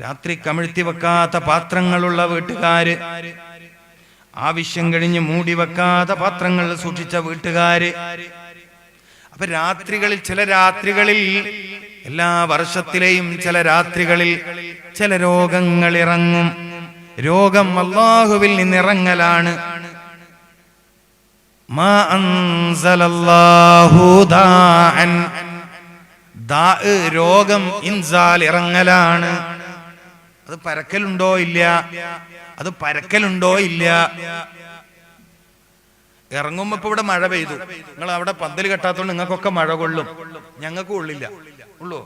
രാത്രി കമിഴ്ത്തി വെക്കാത്ത പാത്രങ്ങളുള്ള വീട്ടുകാര്. ആവശ്യം കഴിഞ്ഞ് മൂടി വെക്കാത്ത പാത്രങ്ങൾ സൂക്ഷിച്ച വീട്ടുകാര്. അപ്പൊ രാത്രികളിൽ ചില രാത്രികളിൽ എല്ലാ വർഷത്തിലെയും ചില രാത്രികളിൽ ചില രോഗങ്ങൾ ഇറങ്ങും. രോഗം അള്ളാഹുവിൽ നിന്നിറങ്ങലാണ്. രോഗം ഇൻസാൽ ഇറങ്ങലാണ് അത് പരക്കലുണ്ടോ ഇല്ല? അത് പരക്കലുണ്ടോ ഇല്ല? ഇറങ്ങുമ്പോ ഇപ്പൊ ഇവിടെ മഴ പെയ്തു. നിങ്ങൾ അവിടെ പന്തൽ കെട്ടാത്തോണ്ട് നിങ്ങൾക്കൊക്കെ മഴ കൊള്ളും. ഞങ്ങൾക്ക് കൊള്ളില്ല. ഉള്ളൂ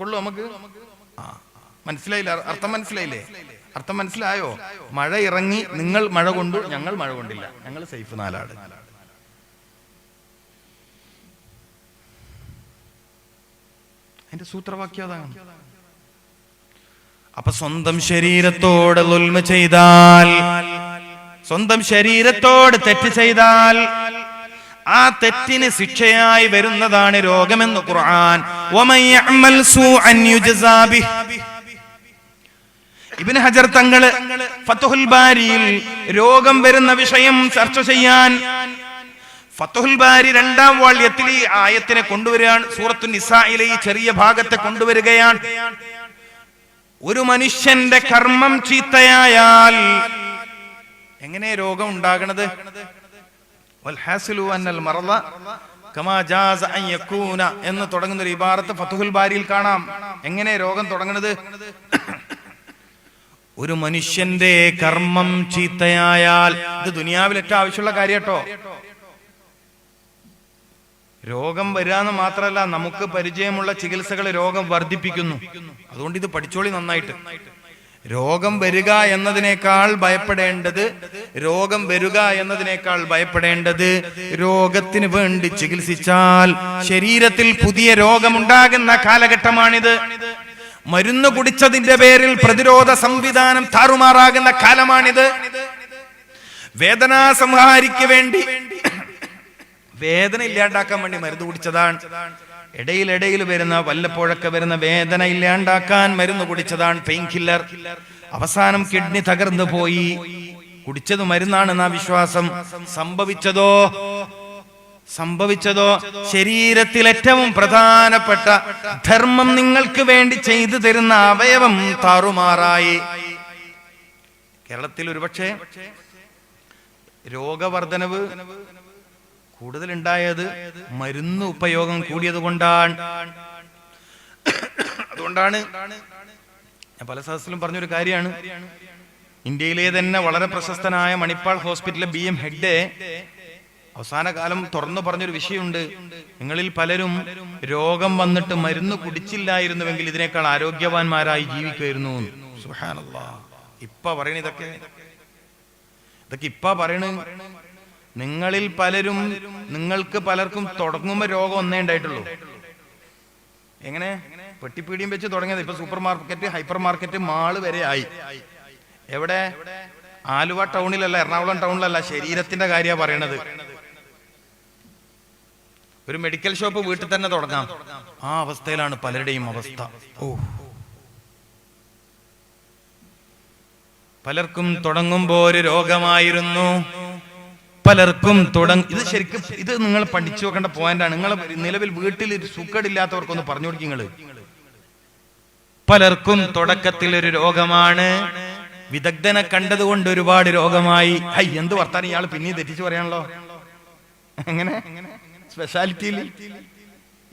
കൊള്ളു നമുക്ക്? ആ മനസ്സിലായില്ല. അർത്ഥം മനസ്സിലായില്ലേ? അർത്ഥം മനസ്സിലായോ? മഴ ഇറങ്ങി നിങ്ങൾ മഴ കൊണ്ടു ഞങ്ങൾ മഴ കൊണ്ടില്ല. ഞങ്ങൾ സേഫ് നാലാട് അതിന്റെ സൂത്രവാക്യം അതാണ്. അപ്പൊ സ്വന്തം ശരീരത്തോട് ലുൽമ ചെയ്താൽ സ്വന്തം ശരീരത്തോട് തെറ്റ് ചെയ്താൽ ആ തെറ്റിന് ശിക്ഷയായി വരുന്നതാണ് രോഗമെന്ന് ഖുർആൻ. ഇബിൻ ഹജർ തങ്ങൾ ഫത്തുഹുൽ ബാരിയിൽ രോഗം വരുന്ന വിഷയം ചർച്ച ചെയ്യാൻ ഫത്തുഹുൽ ബാരി രണ്ടാം വാള്യത്തിൽ ഈ ആയത്തിനെ കൊണ്ടുവരികയാണ്. സൂറത്തു നിസായിലെ ഈ ചെറിയ ഭാഗത്തെ കൊണ്ടുവരികയാണ്. ഒരു മനുഷ്യന്റെ കർമ്മം ചീത്തയായാൽ എങ്ങനെ രോഗം ഉണ്ടാകണത്? എന്ന് തുടങ്ങുന്ന ഒരു ഇബാറത്ത് ഫതുഹുൽ ബാരിയിൽ കാണാം. എങ്ങനെ രോഗം തുടങ്ങണത്? ഒരു മനുഷ്യന്റെ കർമ്മം ചീത്തയായാൽ ഇത് ദുനിയാവിൽ ഏറ്റവും ആവശ്യമുള്ള കാര്യം കേട്ടോ രോഗം വരാന്ന് മാത്രമല്ല നമുക്ക് പരിചയമുള്ള ചികിത്സകൾ രോഗം വർദ്ധിപ്പിക്കുന്നു. അതുകൊണ്ട് ഇത് പഠിച്ചോളി നന്നായിട്ട്. രോഗം വരിക എന്നതിനേക്കാൾ ഭയപ്പെടേണ്ടത് രോഗം വരിക എന്നതിനേക്കാൾ ഭയപ്പെടേണ്ടത് രോഗത്തിന് വേണ്ടി ചികിത്സിച്ചാൽ ശരീരത്തിൽ പുതിയ രോഗമുണ്ടാകുന്ന കാലഘട്ടമാണിത്. മരുന്ന് കുടിച്ചതിന്റെ പേരിൽ പ്രതിരോധ സംവിധാനം താറുമാറാകുന്ന കാലമാണിത്. വേദനാ സംഹാരിക്ക് വേണ്ടി വേദന ഇല്ലാണ്ടാക്കാൻ വേണ്ടി മരുന്ന് കുടിച്ചതാണ്. ഇടയിൽ വരുന്ന വല്ലപ്പോഴൊക്കെ വരുന്ന വേദന ഇല്ലാണ്ടാക്കാൻ മരുന്ന് കുടിച്ചതാണ് പെയിൻ കില്ലർ അവസാനം കിഡ്നി തകർന്നു പോയി. കുടിച്ചത് മരുന്നാണെന്ന വിശ്വാസം. സംഭവിച്ചതോ? സംഭവിച്ചതോ? ശരീരത്തിൽ ഏറ്റവും പ്രധാനപ്പെട്ട ധർമ്മം നിങ്ങൾക്ക് വേണ്ടി ചെയ്തു തരുന്ന അവയവം താറുമാറായി. കേരളത്തിൽ ഒരുപക്ഷെ രോഗവർദ്ധനവ് കൂടുതൽ ഉണ്ടായത് മരുന്ന് ഉപയോഗം കൂടിയത് കൊണ്ടാണ്. അതുകൊണ്ടാണ് ഞാൻ പല സദസ്സിലും പറഞ്ഞൊരു കാര്യമാണ്. ഇന്ത്യയിലെ തന്നെ വളരെ പ്രശസ്തനായ മണിപ്പാൾ ഹോസ്പിറ്റലിലെ ബി എം ഹെഡ് അവസാന കാലം തുറന്നു പറഞ്ഞൊരു വിഷയമുണ്ട്. നിങ്ങളിൽ പലരും രോഗം വന്നിട്ട് മരുന്ന് കുടിച്ചില്ലായിരുന്നുവെങ്കിൽ ഇതിനേക്കാൾ ആരോഗ്യവാന്മാരായി ജീവിക്കുമായിരുന്നു സുഹാനല്ല ഇപ്പ പറയണ ഇതൊക്കെ. ഇതൊക്കെ ഇപ്പ പറയണ. നിങ്ങളിൽ പലരും നിങ്ങൾക്ക് പലർക്കും തുടങ്ങുമ്പോ രോഗം ഒന്നേ ഉണ്ടായിട്ടുള്ളൂ. എങ്ങനെ? പെട്ടിപ്പീടിയും വെച്ച് തുടങ്ങിയത് ഇപ്പൊ supermarket hypermarket mall വരെ ആയി. എവിടെ? ആലുവ ടൗണിലല്ല എറണാകുളം ടൗണിലല്ല ശരീരത്തിന്റെ കാര്യമാണ് പറയണത്. ഒരു മെഡിക്കൽ ഷോപ്പ് വീട്ടിൽ തന്നെ തുടങ്ങാം. ആ അവസ്ഥയിലാണ് പലരുടെയും അവസ്ഥ. ഓ. പലർക്കും തുടങ്ങുമ്പോ ഒരു രോഗമായിരുന്നു. പലർക്കും തുടങ്ങി ഇത് ശരിക്കും ഇത് നിങ്ങൾ പഠിച്ചു വെക്കേണ്ട പോയിന്റാണ് നിങ്ങൾ നിലവിൽ വീട്ടിൽ ഒരു സുഖടില്ലാത്തവർക്കൊന്ന് പറഞ്ഞു കൊടുക്കും നിങ്ങൾ പലർക്കും തുടക്കത്തിൽ ഒരു രോഗമാണ്. വിദഗ്ധനെ കണ്ടതുകൊണ്ട് ഒരുപാട് രോഗമായി. ഐ എന്ത് വർത്താനം? ഇയാൾ പിന്നെയും തെറ്റിച്ചു പറയാണല്ലോ. എങ്ങനെ? സ്പെഷ്യാലിറ്റിയിൽ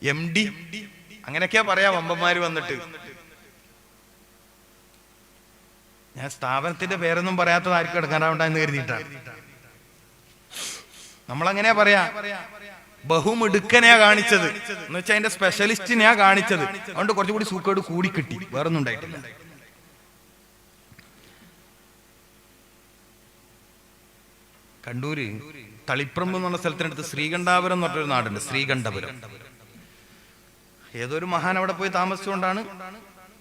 എം ഡി അങ്ങനെയൊക്കെയാ പറയാ വമ്പന്മാര് വന്നിട്ട്. ഞാൻ സ്ഥാപനത്തിന്റെ പേരൊന്നും പറയാത്തത് ആർക്കും എടുക്കാനാവണ്ടെന്ന് കരുതിയിട്ടാണ്. നമ്മളങ്ങനെയാ പറയാ? ബഹുമിടുക്കനെയാ കാണിച്ചത്. എന്ന് വെച്ചാൽ അതിന്റെ സ്പെഷ്യലിസ്റ്റിനെയാ കാണിച്ചത്. അതുകൊണ്ട് കുറച്ചുകൂടി സൂക്കേട് കൂടി കിട്ടി. വേറൊന്നും ഉണ്ടായിട്ടില്ല. കണ്ടൂര് തളിപ്രമ്പ് പറഞ്ഞ സ്ഥലത്തിനടുത്ത് ശ്രീകണ്ഠാപുരം എന്ന് പറഞ്ഞൊരു നാടുണ്ട്. ശ്രീകണ്ഠപുരം. ഏതൊരു മഹാൻ അവിടെ പോയി താമസിച്ചുകൊണ്ടാണ്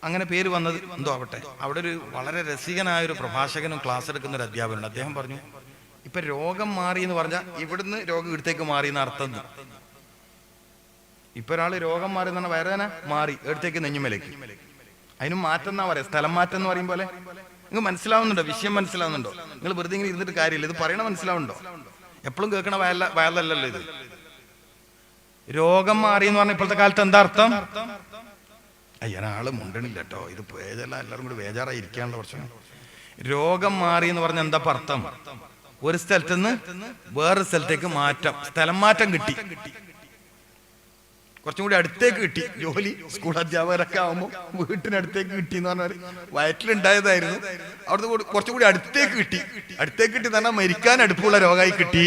അങ്ങനെ പേര് വന്നത്? എന്തോ ആവട്ടെ. അവിടെ ഒരു വളരെ രസികനായ ഒരു പ്രഭാഷകനും ക്ലാസ് എടുക്കുന്ന ഒരു അധ്യാപകനുണ്ട്. അദ്ദേഹം പറഞ്ഞു ഇപ്പൊ രോഗം മാറി എന്ന് പറഞ്ഞാൽ ഇവിടുന്ന് രോഗം ഇടത്തേക്ക് മാറി എന്ന് അർത്ഥം ഇപ്പൊ ഒരാൾ രോഗം മാറി എന്ന് പറഞ്ഞാൽ വേദന മാറി എടുത്തേക്ക് നെഞ്ഞുമലേക്ക്. അതിന് മാറ്റം എന്നാ പറയാ? സ്ഥലം മാറ്റം എന്ന് പറയും പോലെ? നിങ്ങൾക്ക് മനസ്സിലാവുന്നുണ്ടോ? വിഷയം മനസ്സിലാവുന്നുണ്ടോ? നിങ്ങൾ വെറുതെ ഇങ്ങനെ ഇരുന്നിട്ട് കാര്യമില്ല. ഇത് പറയണ മനസ്സിലാവുന്നുണ്ടോ? എപ്പോഴും കേൾക്കണ വയല വയലല്ലല്ലോ ഇത്. രോഗം മാറി എന്ന് പറഞ്ഞ ഇപ്പോഴത്തെ കാലത്ത് എന്താ അർത്ഥം? അയ്യ ആൾ മുണ്ടണില്ല കേട്ടോ. ഇത് വേജല്ല എല്ലാവരും കൂടി വേജാറായി ഇരിക്കാനുള്ള പ്രശ്നം. രോഗം മാറി എന്ന് പറഞ്ഞ എന്താ അർത്ഥം? ഒരു സ്ഥലത്ത് നിന്ന് വേറൊരു സ്ഥലത്തേക്ക് മാറ്റം. സ്ഥലം മാറ്റം കിട്ടി. കുറച്ചും കൂടി അടുത്തേക്ക് കിട്ടി. ജോലി സ്കൂൾ അധ്യാപകരൊക്കെ ആവുമ്പോൾ വീട്ടിനടുത്തേക്ക് കിട്ടി എന്ന് പറഞ്ഞാൽ വയറ്റിലുണ്ടായതായിരുന്നു. അവിടുന്ന് കുറച്ചും കൂടി അടുത്തേക്ക് കിട്ടി. അടുത്തേക്ക് കിട്ടി എന്ന് പറഞ്ഞാൽ മരിക്കാൻ അടുപ്പുള്ള രോഗമായി കിട്ടി.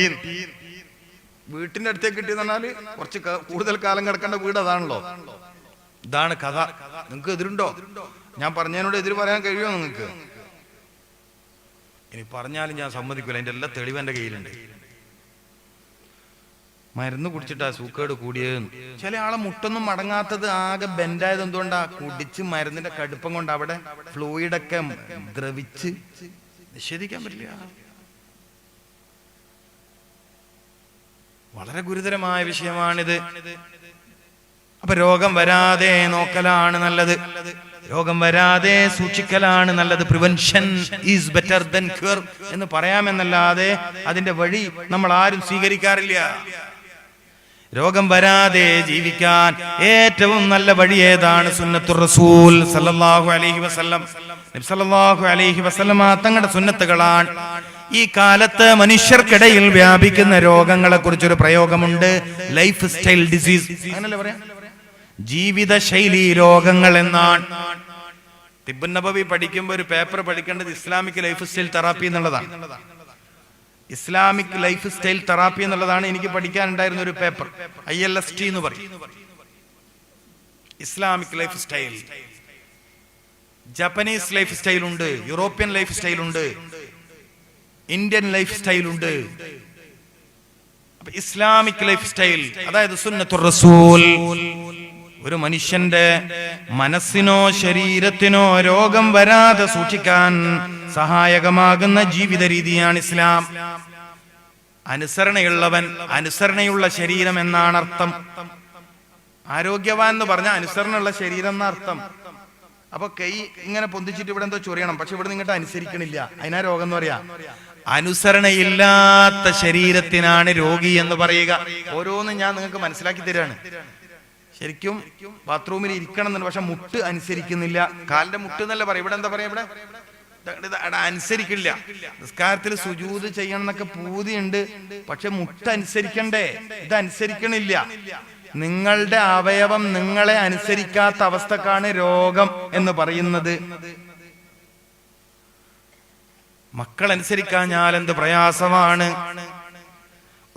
വീട്ടിന്റെ അടുത്തേക്ക് കിട്ടി എന്ന് പറഞ്ഞാൽ കുറച്ച് കൂടുതൽ കാലം കിടക്കേണ്ട വീട് അതാണല്ലോ. ഇതാണ് കഥ. നിങ്ങൾക്ക് എതിരുണ്ടോ? ഞാൻ പറഞ്ഞതിനോട് എതിര് പറയാൻ കഴിയുമോ നിങ്ങൾക്ക്? ഇനി പറഞ്ഞാലും ഞാൻ സമ്മതിക്കില്ല അതിന്റെ എല്ലാ തെളിവ് എന്റെ കയ്യിലുണ്ട്. മരുന്ന് കുടിച്ചിട്ടാ സൂക്കേട് കൂടിയത് ചില ആളെ മുട്ടൊന്നും മടങ്ങാത്തത് ആകെ ബെൻഡായത് എന്തുകൊണ്ടാ? കുടിച്ച് മരുന്നിന്റെ കടുപ്പം കൊണ്ട് അവിടെ ഫ്ലൂയിഡൊക്കെ ദ്രവിച്ച് നിഷേധിക്കാൻ പറ്റില്ല. വളരെ ഗുരുതരമായ വിഷയമാണിത്. അപ്പൊ രോഗം വരാതെ നോക്കലാണ് നല്ലത്. രോഗം വരാതെ സൂക്ഷിക്കലാണ് നല്ലത്. Prevention is better than cure എന്ന് പറയാമെന്നല്ലാതെ അതിന്റെ വഴി നമ്മൾ ആരും സ്വീകരിക്കാറില്ല. രോഗം വരാതെ ജീവിക്കാൻ ഏറ്റവും നല്ല വഴി ഏതാണ്? സുന്നത്തു റസൂൽ സല്ലല്ലാഹു അലൈഹി വസല്ലം. നബി സല്ലല്ലാഹു അലൈഹി വസല്ലമ തങ്ങളുടെ സുന്നത്തുകളാണ്. ഈ കാലത്ത് മനുഷ്യർക്കിടയിൽ വ്യാപിക്കുന്ന രോഗങ്ങളെ കുറിച്ചൊരു പ്രയോഗമുണ്ട്. ലൈഫ് സ്റ്റൈൽ ഡിസീസ് അങ്ങനല്ലേ പറയാ? ജീവിതശൈലി രോഗങ്ങൾ എന്നാണ് തിബുൻ നബവി പഠിക്കുമ്പോൾ ഒരു പേപ്പർ പഠിക്കേണ്ടത് ഇസ്ലാമിക് ലൈഫ് സ്റ്റൈൽ തെറാപ്പി എന്നുള്ളതാണ്. ഇസ്ലാമിക് ലൈഫ് സ്റ്റൈൽ തെറാപ്പി എന്നുള്ളതാണ് എനിക്ക് പഠിക്കാനുണ്ടായിരുന്ന ഒരു paper I L S T എന്ന് പറയും. Islamic lifestyle. Japanese lifestyle ഉണ്ട് യൂറോപ്യൻ ലൈഫ് സ്റ്റൈൽ ഉണ്ട് ഇന്ത്യൻ ലൈഫ് സ്റ്റൈൽ ഉണ്ട്. ഇസ്ലാമിക് ലൈഫ് സ്റ്റൈൽ അതായത് സുന്നത്തുർ റസൂൽ. ഒരു മനുഷ്യന്റെ മനസ്സിനോ ശരീരത്തിനോ രോഗം വരാതെ സൂക്ഷിക്കാൻ സഹായകമാകുന്ന ജീവിത രീതിയാണ് ഇസ്ലാം. അനുസരണയുള്ളവൻ അനുസരണയുള്ള ശരീരം എന്നാണ് അർത്ഥം. ആരോഗ്യവാൻ എന്ന് പറഞ്ഞ അനുസരണയുള്ള ശരീരം എന്ന അർത്ഥം. അപ്പൊ കൈ ഇങ്ങനെ പൊന്തിച്ചിട്ട് ഇവിടെ എന്തോ ചൊറിയണം പക്ഷെ ഇവിടെ നിങ്ങട്ട് അനുസരിക്കണില്ല. അതിനാ രോഗം എന്ന് പറയാ. അനുസരണയില്ലാത്ത ശരീരത്തിനാണ് രോഗി എന്ന് പറയുക. ഓരോന്നും ഞാൻ നിങ്ങൾക്ക് മനസ്സിലാക്കി തരാണ്. ശരിക്കും ബാത്റൂമിൽ ഇരിക്കണം എന്നുണ്ട് പക്ഷെ മുട്ട് അനുസരിക്കുന്നില്ല. കാലിന്റെ മുട്ട് എന്നല്ല പറയാം ഇവിടെ എന്താ പറയാ ഇവിടെ? അനുസരിക്കില്ല. നിസ്കാരത്തിൽ സുജൂത് ചെയ്യണം എന്നൊക്കെ പൂതിയുണ്ട്. പക്ഷെ മുട്ട് അനുസരിക്കണ്ടേ? ഇത് അനുസരിക്കണില്ല. നിങ്ങളുടെ അവയവം നിങ്ങളെ അനുസരിക്കാത്ത അവസ്ഥക്കാണ് രോഗം എന്ന് പറയുന്നത്. മക്കൾ അനുസരിക്കാഞ്ഞാൽ എന്ത് പ്രയാസമാണ്?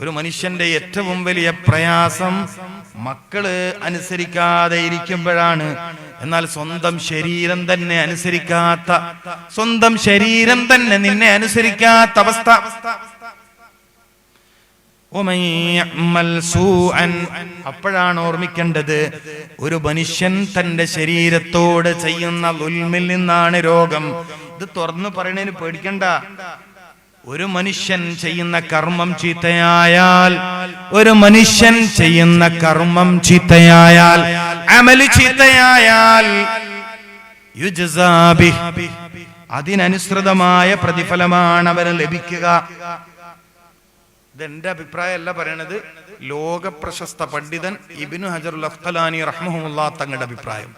ഒരു മനുഷ്യന്റെ ഏറ്റവും വലിയ പ്രയാസം മക്കൾ അനുസരിക്കാതെ ഇരിക്കുമ്പോഴാണ്. എന്നാൽ സ്വന്തം ശരീരം തന്നെ അനുസരിക്കാത്ത സ്വന്തം ശരീരം തന്നെ നിന്നെ അനുസരിക്കാത്ത അവസ്ഥ. അപ്പോഴാണ് ഓർമ്മിക്കേണ്ടത് ഒരു മനുഷ്യൻ തന്റെ ശരീരത്തോട് ചെയ്യുന്ന ഉൽമിൽ നിന്നാണ് രോഗം. ഇത് തുറന്നു പറയണതിന് പേടിക്കണ്ട. ഒരു മനുഷ്യൻ ചെയ്യുന്ന കർമ്മം ചീത്തയായാൽ ഒരു മനുഷ്യൻ ചെയ്യുന്ന കർമ്മം ചീത്തയായാൽ അമൽ ചീത്തയായാൽ. അതിനനുസൃതമായ പ്രതിഫലമാണ് അവന് ലഭിക്കുക. ഇതെന്റെ അഭിപ്രായമല്ല പറയണത്. ലോക പ്രശസ്ത പണ്ഡിതൻ ഇബിനു ഹജറുൽ അഫ്തലാനി റഹ്മുല്ലാ തങ്ങളുടെ അഭിപ്രായം.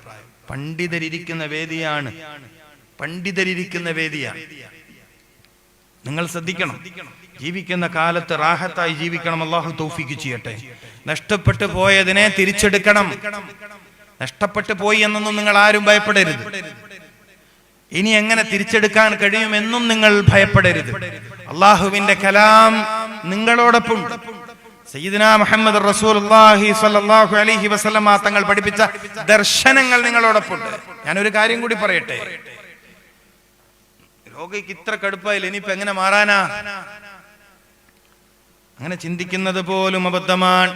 പണ്ഡിതരിരിക്കുന്ന വേദിയാണ്. പണ്ഡിതരിരിക്കുന്ന വേദിയാണ്. നിങ്ങൾ ശ്രദ്ധിക്കണം. ജീവിക്കുന്ന കാലത്ത് റാഹത്തായി ജീവിക്കണം. അള്ളാഹു തോഫിക്ക് ചെയ്യട്ടെ. നഷ്ടപ്പെട്ടു പോയതിനെ തിരിച്ചെടുക്കണം. നഷ്ടപ്പെട്ടു പോയി എന്നൊന്നും നിങ്ങൾ ആരും ഭയപ്പെടരുത്. ഇനി എങ്ങനെ തിരിച്ചെടുക്കാൻ കഴിയുമെന്നും നിങ്ങൾ ഭയപ്പെടരുത്. അള്ളാഹുവിന്റെ കലാം നിങ്ങളോടൊപ്പം. സയ്യിദിന മുഹമ്മദ് റസൂലുള്ളാഹി സ്വല്ലല്ലാഹു അലൈഹി വസല്ലം തങ്ങൾ പഠിപ്പിച്ച ദർശനങ്ങൾ നിങ്ങളോടൊപ്പം. ഞാൻ ഒരു കാര്യം കൂടി പറയട്ടെ. രോഗിക്ക് ഇത്ര കടുപ്പായില്ല ഇനിയിപ്പോ എങ്ങനെ മാറാനാ? അങ്ങനെ ചിന്തിക്കുന്നത് പോലും അബദ്ധമാണ്.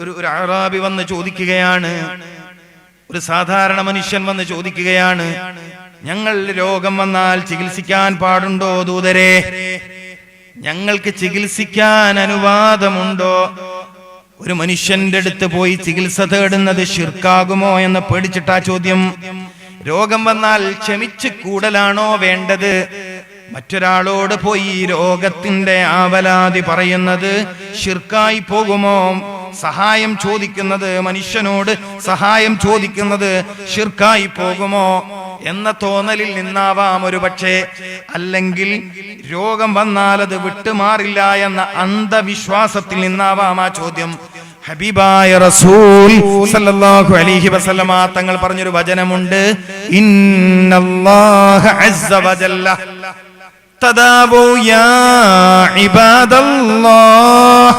ഒരു അറാബി വന്ന് ചോദിക്കുകയാണ്. ഒരു സാധാരണ മനുഷ്യൻ വന്ന് ചോദിക്കുകയാണ്. ഞങ്ങൾ രോഗം വന്നാൽ ചികിത്സിക്കാൻ പാടുണ്ടോ ദൂതരെ? ഞങ്ങൾക്ക് ചികിത്സിക്കാൻ അനുവാദമുണ്ടോ? ഒരു മനുഷ്യന്റെ അടുത്ത് പോയി ചികിത്സ തേടുന്നത് ശിർക്കാകുമോ എന്ന് പേടിച്ചിട്ടാ ചോദ്യം. രോഗം വന്നാൽ ക്ഷമിച്ച് കൂടലാണോ വേണ്ടത്? മറ്റൊരാളോട് പോയി രോഗത്തിന്റെ ആവലാതി പറയുന്നത് ഷിർക്കായി പോകുമോ? സഹായം ചോദിക്കുന്നത് മനുഷ്യനോട് സഹായം ചോദിക്കുന്നത് ഷിർക്കായി പോകുമോ എന്ന തോന്നലിൽ നിന്നാവാം ഒരു പക്ഷേ. അല്ലെങ്കിൽ രോഗം വന്നാൽ അത് വിട്ടുമാറില്ല എന്ന അന്ധവിശ്വാസത്തിൽ നിന്നാവാം ആ ചോദ്യം. ഹബീബായ റസൂൽ സല്ലല്ലാഹു അലൈഹി വസല്ലമ തങ്ങൾ പറഞ്ഞൊരു വചനമുണ്ട്. ഇന്നല്ലാഹ അസ്സ വജല്ല. തദാവൂ യാ ഇബാദല്ലാഹ്.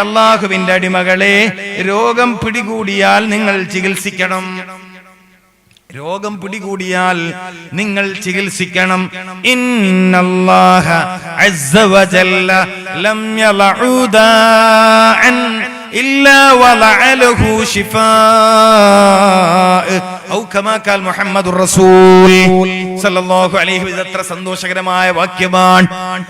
അള്ളാഹുവിന്റെ അടിമകളെ രോഗം പിടികൂടിയാൽ നിങ്ങൾ ചികിത്സിക്കണം. രോഗം പിടികൂടിയാൽ നിങ്ങൾ ചികിത്സിക്കണം. ഇന്നല്ലാഹ അസ്സ ലം എത്ര സന്തോഷകരമായ വാക്യമാണ്.